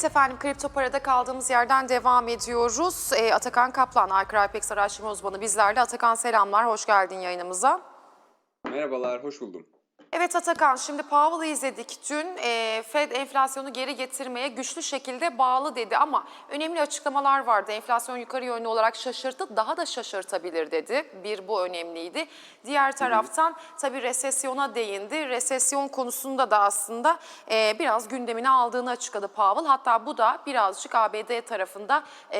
Evet efendim kripto parada kaldığımız yerden devam ediyoruz. Ee, Atakan Kaplan, Aykır Aypex araştırma uzmanı bizlerle. Atakan selamlar, hoş geldin yayınımıza. Merhabalar, hoş buldum. Evet Atakan, şimdi Powell'ı izledik dün. Ee, Fed enflasyonu geri getirmeye güçlü şekilde bağlı dedi ama önemli açıklamalar vardı. Enflasyon yukarı yönlü olarak şaşırttı, daha da şaşırtabilir dedi. Bir bu önemliydi. Diğer taraftan tabii resesyona değindi. Resesyon konusunda da aslında e, biraz gündemine aldığını açıkladı Powell. Hatta bu da birazcık ABD tarafında, e,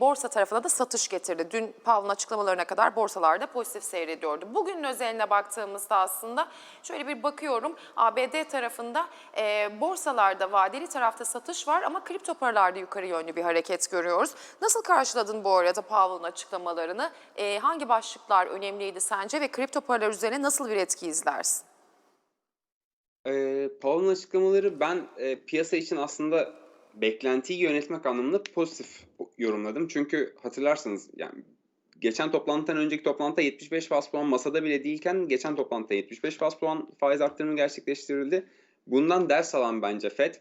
borsa tarafına da satış getirdi. Dün Powell'ın açıklamalarına kadar borsalarda pozitif seyrediyordu. Bugünün özeline baktığımızda aslında şöyle bir bakıyorum. ABD tarafında e, borsalarda vadeli tarafta satış var ama kripto paralarda yukarı yönlü bir hareket görüyoruz. Nasıl karşıladın bu arada Powell'ın açıklamalarını? E, hangi başlıklar önemliydi sence ve kripto paralar üzerine nasıl bir etki izlersin? Ee, Powell'ın açıklamaları ben e, piyasa için aslında beklentiyi yönetmek anlamında pozitif yorumladım. Çünkü hatırlarsınız yani geçen toplantıdan önceki toplantıda 75 bas puan masada bile değilken geçen toplantıda 75 bas puan faiz arttırımı gerçekleştirildi. Bundan ders alan bence FED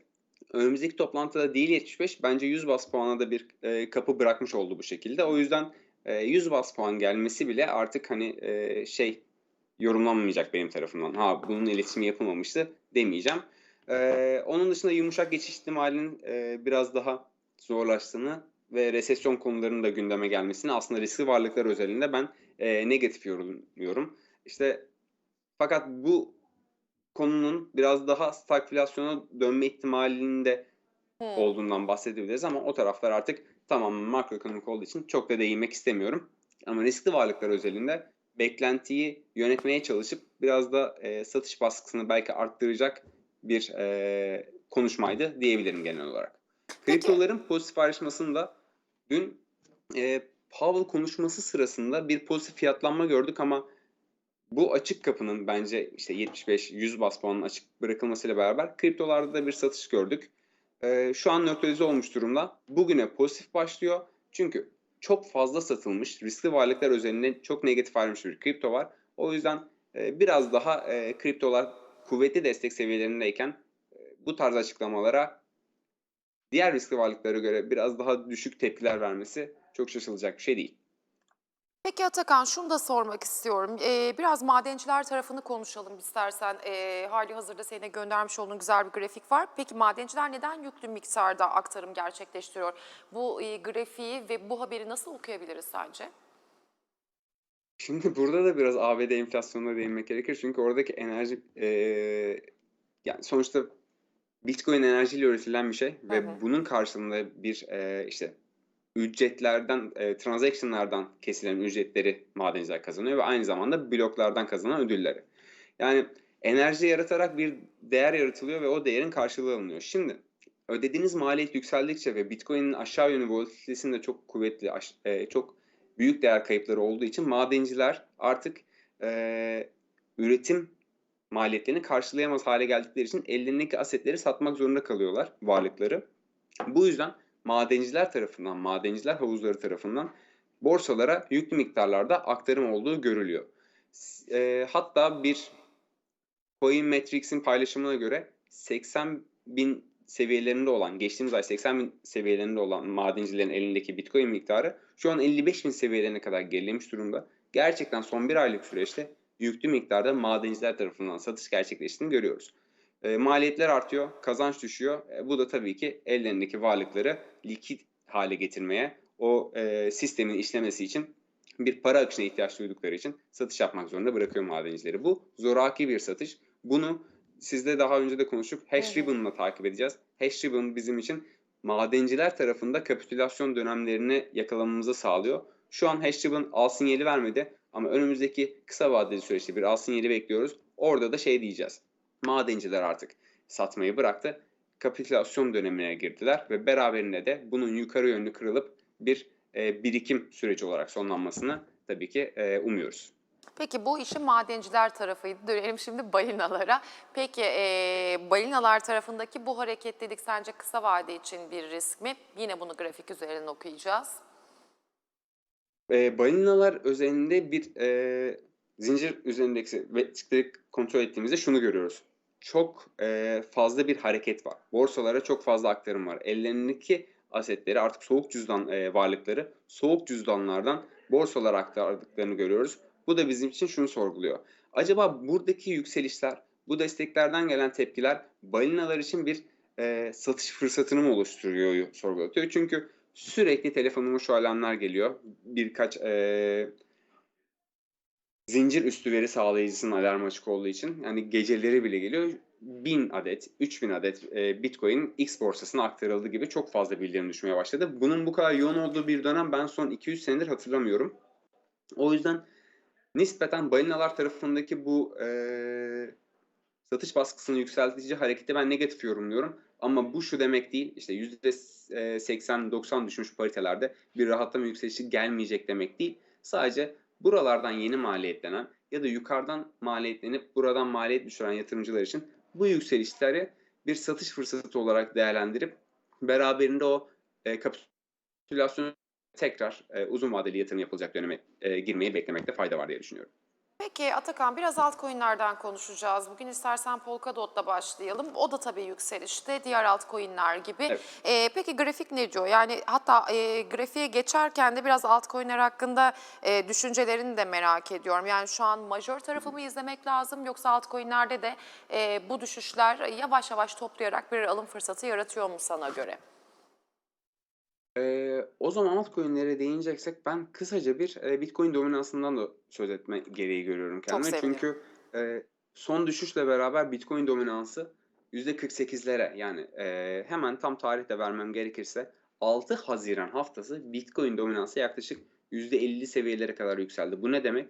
önümüzdeki toplantıda değil 75 bence 100 bas puana da bir e, kapı bırakmış oldu bu şekilde. O yüzden e, 100 bas puan gelmesi bile artık hani e, şey yorumlanmayacak benim tarafımdan. Ha bunun iletişimi yapılmamıştı demeyeceğim. E, onun dışında yumuşak geçiş ihtimalinin e, biraz daha zorlaştığını ve resesyon konularının da gündeme gelmesini aslında riskli varlıklar özelinde ben e, negatif yorumluyorum. İşte fakat bu konunun biraz daha stagflasyona dönme ihtimalinin de olduğundan bahsedebiliriz ama o taraflar artık tamamen makroekonomik olduğu için çok da değinmek istemiyorum. Ama riskli varlıklar özelinde beklentiyi yönetmeye çalışıp biraz da e, satış baskısını belki arttıracak bir e, konuşmaydı diyebilirim genel olarak. Kriptoların pozitif ayrışmasında dün e, Powell konuşması sırasında bir pozitif fiyatlanma gördük ama bu açık kapının bence işte 75-100 bas puanın açık bırakılmasıyla beraber kriptolarda da bir satış gördük. Ee, şu an nötralize olmuş durumda. Bugüne pozitif başlıyor. Çünkü çok fazla satılmış, riskli varlıklar üzerinde çok negatif ayrılmış bir kripto var. O yüzden e, biraz daha e, kriptolar kuvvetli destek seviyelerindeyken e, bu tarz açıklamalara diğer riskli varlıklara göre biraz daha düşük tepkiler vermesi çok şaşılacak bir şey değil. Peki Atakan şunu da sormak istiyorum. Ee, biraz madenciler tarafını konuşalım istersen. Ee, hali hazırda seninle göndermiş olduğun güzel bir grafik var. Peki madenciler neden yüklü miktarda aktarım gerçekleştiriyor? Bu e, grafiği ve bu haberi nasıl okuyabiliriz sence? Şimdi burada da biraz ABD enflasyonuna değinmek gerekir. Çünkü oradaki enerji e, yani sonuçta Bitcoin enerjiyle üretilen bir şey ve Hı hı. bunun karşılığında bir e, işte ücretlerden, e, transaction'lardan kesilen ücretleri madenciler kazanıyor ve aynı zamanda bloklardan kazanan ödülleri. Yani enerji yaratarak bir değer yaratılıyor ve o değerin karşılığı alınıyor. Şimdi ödediğiniz maliyet yükseldikçe ve Bitcoin'in aşağı yönlü volatilitesinin de çok kuvvetli, e, çok büyük değer kayıpları olduğu için madenciler artık e, üretim maliyetlerini karşılayamaz hale geldikleri için ellerindeki asetleri satmak zorunda kalıyorlar, varlıkları. Bu yüzden madenciler tarafından, madenciler havuzları tarafından borsalara yüklü miktarlarda aktarım olduğu görülüyor. E, hatta bir Coinmetrics'in paylaşımına göre 80 bin seviyelerinde olan, geçtiğimiz ay 80 bin seviyelerinde olan madencilerin elindeki Bitcoin miktarı şu an 55 bin seviyelerine kadar gerilemiş durumda. Gerçekten son bir aylık süreçte yüklü miktarda madenciler tarafından satış gerçekleştiğini görüyoruz. E, maliyetler artıyor, kazanç düşüyor. E, bu da tabii ki ellerindeki varlıkları likit hale getirmeye, o e, sistemin işlemesi için bir para akışına ihtiyaç duydukları için satış yapmak zorunda bırakıyor madencileri. Bu zoraki bir satış. Bunu sizle daha önce de konuştuk. Hash Evet. Ribbon'la takip edeceğiz. Hash Ribbon bizim için madenciler tarafında kapitülasyon dönemlerini yakalamamızı sağlıyor. Şu an Hash Ribbon al sinyali vermedi ama önümüzdeki kısa vadeli süreçte bir al sinyali bekliyoruz. Orada da şey diyeceğiz. Madenciler artık satmayı bıraktı. Kapitülasyon dönemine girdiler ve beraberinde de bunun yukarı yönlü kırılıp bir e, birikim süreci olarak sonlanmasını tabii ki e, umuyoruz. Peki bu işin madenciler tarafıydı. Dönelim şimdi balinalara. Peki e, balinalar tarafındaki bu hareketlilik sence kısa vade için bir risk mi? Yine bunu grafik üzerinden okuyacağız. E, balinalar özelinde bir e, zincir üzerindeki riskleri kontrol ettiğimizde şunu görüyoruz. çok e, fazla bir hareket var. Borsalara çok fazla aktarım var. Ellerindeki asetleri artık soğuk cüzdan e, varlıkları soğuk cüzdanlardan borsalara aktardıklarını görüyoruz. Bu da bizim için şunu sorguluyor. Acaba buradaki yükselişler, bu desteklerden gelen tepkiler balinalar için bir e, satış fırsatını mı oluşturuyor sorgulatıyor. Çünkü sürekli telefonuma şu alarmlar geliyor. Birkaç e, zincir üstü veri sağlayıcısının alarmı açık olduğu için yani geceleri bile geliyor. 1000 adet, 3000 adet e, Bitcoin X borsasına aktarıldı gibi çok fazla bildirim düşmeye başladı. Bunun bu kadar yoğun olduğu bir dönem ben son 200 senedir hatırlamıyorum. O yüzden nispeten balinalar tarafındaki bu e, satış baskısını yükseltici hareketi ben negatif yorumluyorum. Ama bu şu demek değil, işte %80-90 düşmüş paritelerde bir rahatlama yükselişi gelmeyecek demek değil. Sadece buralardan yeni maliyetlenen ya da yukarıdan maliyetlenip buradan maliyet düşüren yatırımcılar için bu yükselişleri bir satış fırsatı olarak değerlendirip beraberinde o e, kapitülasyonu tekrar e, uzun vadeli yatırım yapılacak döneme e, girmeyi beklemekte fayda var diye düşünüyorum. Peki Atakan biraz altcoin'lerden konuşacağız. Bugün istersen Polkadot'la başlayalım. O da tabii yükselişte diğer altcoin'ler gibi. Evet. Ee, peki grafik ne diyor? Yani hatta e, grafiğe geçerken de biraz altcoin'ler hakkında e, düşüncelerini de merak ediyorum. Yani şu an majör tarafı mı izlemek lazım yoksa altcoin'lerde de e, bu düşüşler yavaş yavaş toplayarak bir alım fırsatı yaratıyor mu sana göre? Ee, o zaman altcoin'lere değineceksek ben kısaca bir e, Bitcoin dominansından da söz etme gereği görüyorum kendime. sevinirim. Çünkü e, son düşüşle beraber Bitcoin dominansı %48'lere yani e, hemen tam tarihte vermem gerekirse 6 Haziran haftası Bitcoin dominansı yaklaşık %50 seviyelere kadar yükseldi. Bu ne demek?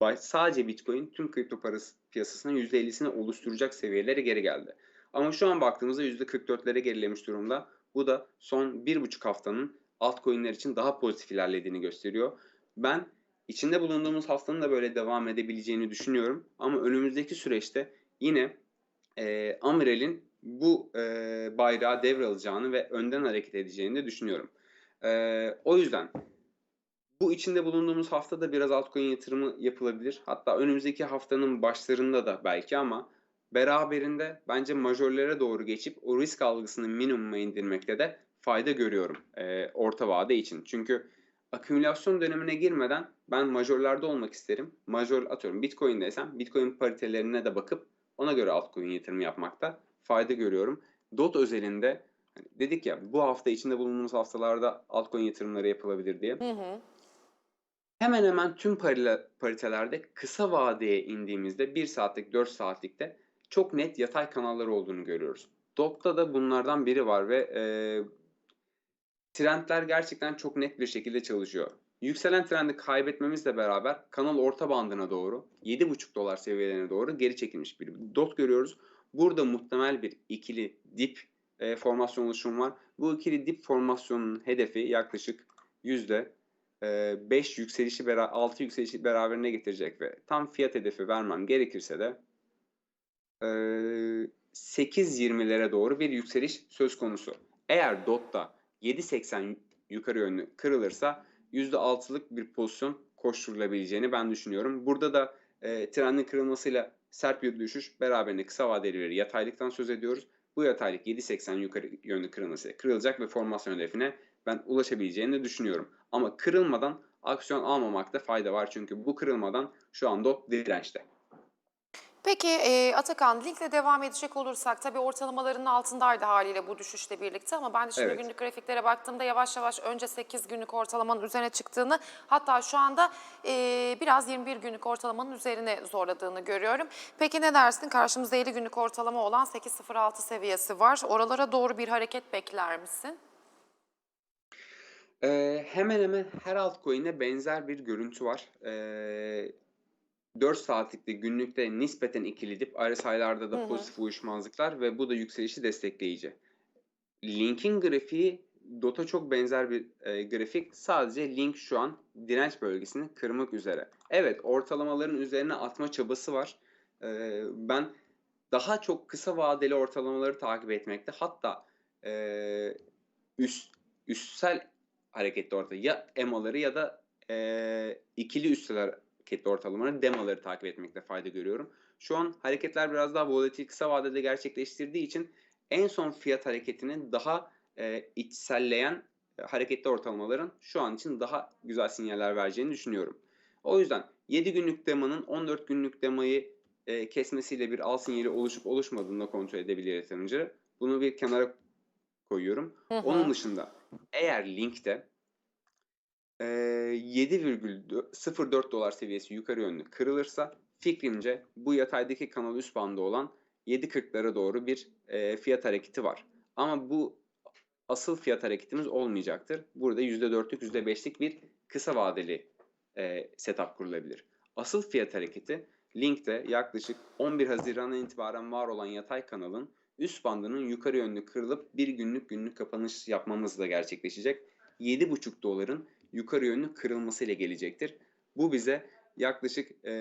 Bay- Sadece Bitcoin tüm kripto parası piyasasının %50'sini oluşturacak seviyelere geri geldi. Ama şu an baktığımızda %44'lere gerilemiş durumda. Bu da son bir buçuk haftanın altcoin'ler için daha pozitif ilerlediğini gösteriyor. Ben içinde bulunduğumuz haftanın da böyle devam edebileceğini düşünüyorum. Ama önümüzdeki süreçte yine e, Amirel'in bu e, bayrağı devralacağını ve önden hareket edeceğini de düşünüyorum. E, o yüzden bu içinde bulunduğumuz haftada biraz altcoin yatırımı yapılabilir. Hatta önümüzdeki haftanın başlarında da belki ama beraberinde bence majörlere doğru geçip o risk algısını minimuma indirmekte de fayda görüyorum e, orta vade için. Çünkü akümülasyon dönemine girmeden ben majörlerde olmak isterim. Majör atıyorum Bitcoin'deysem Bitcoin paritelerine de bakıp ona göre altcoin yatırımı yapmakta fayda görüyorum. DOT özelinde hani dedik ya bu hafta içinde bulunduğumuz haftalarda altcoin yatırımları yapılabilir diye. Hı hı. Hemen hemen tüm paritelerde kısa vadeye indiğimizde 1 saatlik 4 saatlikte çok net yatay kanalları olduğunu görüyoruz. DOT'ta da bunlardan biri var ve e, trendler gerçekten çok net bir şekilde çalışıyor. Yükselen trendi kaybetmemizle beraber kanal orta bandına doğru 7,5 dolar seviyelerine doğru geri çekilmiş bir DOT görüyoruz. Burada muhtemel bir ikili dip e, formasyon oluşumu var. Bu ikili dip formasyonunun hedefi yaklaşık yüzde 5 yükselişi bera 6 yükselişi beraberine getirecek ve tam fiyat hedefi vermem gerekirse de e, 8.20'lere doğru bir yükseliş söz konusu. Eğer DOT'ta 7.80 yukarı yönlü kırılırsa %6'lık bir pozisyon koşturulabileceğini ben düşünüyorum. Burada da e, trendin kırılmasıyla sert bir düşüş beraberinde kısa vadeli bir yataylıktan söz ediyoruz. Bu yataylık 7.80 yukarı yönlü kırılmasıyla kırılacak ve formasyon hedefine ben ulaşabileceğini düşünüyorum. Ama kırılmadan aksiyon almamakta fayda var. Çünkü bu kırılmadan şu anda dirençte. Peki e, Atakan linkle devam edecek olursak tabii ortalamaların altındaydı haliyle bu düşüşle birlikte ama ben de şimdi Evet. günlük grafiklere baktığımda yavaş yavaş önce 8 günlük ortalamanın üzerine çıktığını hatta şu anda e, biraz 21 günlük ortalamanın üzerine zorladığını görüyorum. Peki ne dersin karşımızda 50 günlük ortalama olan 8.06 seviyesi var oralara doğru bir hareket bekler misin? Ee, hemen hemen her altcoin'e benzer bir görüntü var. Ee, 4 saatlikte günlükte nispeten ikili dip, RSI'larda da Hı hı. pozitif uyuşmazlıklar ve bu da yükselişi destekleyici. Link'in grafiği DOT'a çok benzer bir e, grafik. Sadece Link şu an direnç bölgesini kırmak üzere. Evet ortalamaların üzerine atma çabası var. Ee, ben daha çok kısa vadeli ortalamaları takip etmekte. Hatta e, üst üstsel hareketli orta ya EMA'ları ya da e, ikili üstsel hareketli ortalamaları DEMA'ları takip etmekte fayda görüyorum. Şu an hareketler biraz daha volatil kısa vadede gerçekleştirdiği için en son fiyat hareketini daha e, içselleyen e, hareketli ortalamaların şu an için daha güzel sinyaller vereceğini düşünüyorum. O yüzden 7 günlük demanın 14 günlük demayı e, kesmesiyle bir al sinyali oluşup oluşmadığını kontrol edebilir yatırımcı. Bunu bir kenara koyuyorum. Hı hı. Onun dışında eğer linkte 7,04 dolar seviyesi yukarı yönlü kırılırsa fikrimce bu yataydaki kanal üst bandı olan 7.40'lara doğru bir e, fiyat hareketi var. Ama bu asıl fiyat hareketimiz olmayacaktır. Burada %4'lük %5'lik bir kısa vadeli e, setup kurulabilir. Asıl fiyat hareketi linkte yaklaşık 11 Haziran'dan itibaren var olan yatay kanalın üst bandının yukarı yönlü kırılıp bir günlük günlük kapanış yapmamızla gerçekleşecek. 7,5 doların yukarı yönlü kırılmasıyla gelecektir. Bu bize yaklaşık e,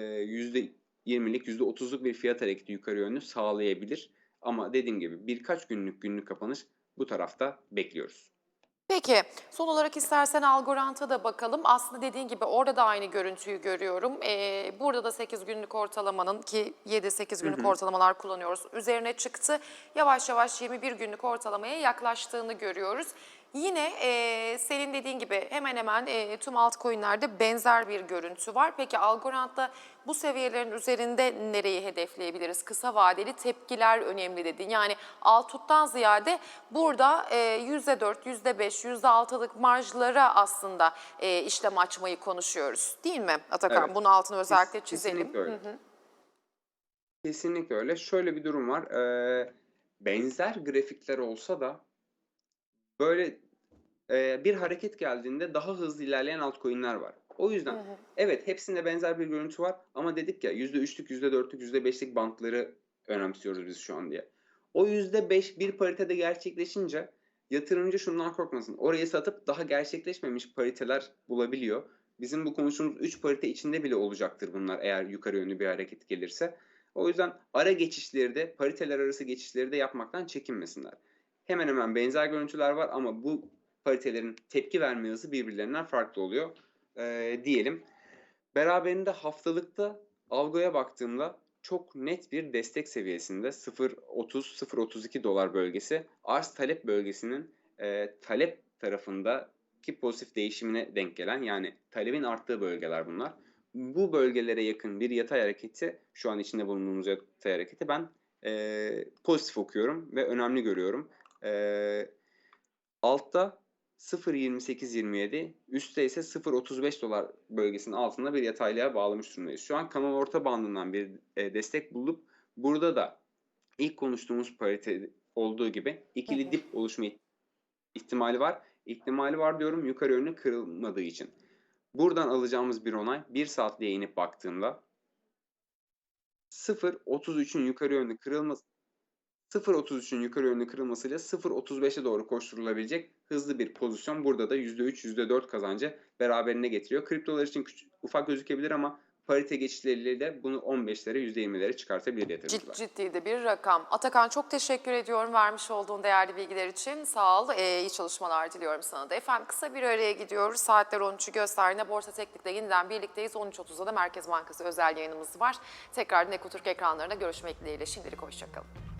%20'lik %30'luk bir fiyat hareketi yukarı yönlü sağlayabilir. Ama dediğim gibi birkaç günlük günlük kapanış bu tarafta bekliyoruz. Peki son olarak istersen Algorand'a da bakalım. Aslında dediğin gibi orada da aynı görüntüyü görüyorum. Ee, burada da 8 günlük ortalamanın ki 7-8 günlük ortalamalar kullanıyoruz. Üzerine çıktı. Yavaş yavaş 21 günlük ortalamaya yaklaştığını görüyoruz. Yine e, senin dediğin gibi hemen hemen e, tüm altcoin'lerde benzer bir görüntü var. Peki Algorand'da bu seviyelerin üzerinde nereyi hedefleyebiliriz? Kısa vadeli tepkiler önemli dedin. Yani altuttan ziyade burada e, %4, %5, %6'lık marjlara aslında e, işlem açmayı konuşuyoruz. Değil mi Atakan? Evet. Bunun altını özellikle Kes- çizelim. Kesinlikle öyle. Hı hı. Kesinlikle öyle. Şöyle bir durum var. Ee, benzer grafikler olsa da böyle e, bir hareket geldiğinde daha hızlı ilerleyen altcoin'ler var. O yüzden Hı hı. evet hepsinde benzer bir görüntü var ama dedik ya %3'lük, %4'lük, %5'lik bantları önemsiyoruz biz şu an diye. O %5 bir paritede gerçekleşince yatırımcı şundan korkmasın. Orayı satıp daha gerçekleşmemiş pariteler bulabiliyor. Bizim bu konuştuğumuz 3 parite içinde bile olacaktır bunlar eğer yukarı yönlü bir hareket gelirse. O yüzden ara geçişleri de pariteler arası geçişleri de yapmaktan çekinmesinler. Hemen hemen benzer görüntüler var ama bu paritelerin tepki verme hızı birbirlerinden farklı oluyor Ee, diyelim. Beraberinde haftalıkta algoya baktığımda çok net bir destek seviyesinde 0.30-0.32 dolar bölgesi arz talep bölgesinin e, talep tarafındaki pozitif değişimine denk gelen yani talebin arttığı bölgeler bunlar. Bu bölgelere yakın bir yatay hareketi şu an içinde bulunduğumuz yatay hareketi ben e, pozitif okuyorum ve önemli görüyorum. E, altta 0.28-27, üstte ise 0.35 dolar bölgesinin altında bir yataylığa bağlamış durumdayız. Şu an kanal orta bandından bir e, destek bulup burada da ilk konuştuğumuz parite olduğu gibi ikili dip oluşma ihtimali ihtimali var. İhtimali var diyorum yukarı yönlü kırılmadığı için. Buradan alacağımız bir onay 1 saatliğe inip baktığımda 0.33'ün yukarı yönlü kırılması 0.33'ün yukarı yönlü kırılmasıyla 0.35'e doğru koşturulabilecek hızlı bir pozisyon. Burada da %3, %4 kazancı beraberine getiriyor. Kriptolar için küçük, ufak gözükebilir ama parite geçişleriyle de bunu 15'lere, %20'lere çıkartabilir yatırımcılar. Cid, ciddi de bir rakam. Atakan çok teşekkür ediyorum vermiş olduğun değerli bilgiler için. Sağ ol. Ee, iyi çalışmalar diliyorum sana da. Efendim kısa bir araya gidiyoruz. Saatler 13'ü gösterdiğinde Borsa Teknik'le yeniden birlikteyiz. 13.30'da da Merkez Bankası özel yayınımız var. Tekrardan Ekotürk ekranlarında görüşmek dileğiyle. Şimdilik hoşçakalın.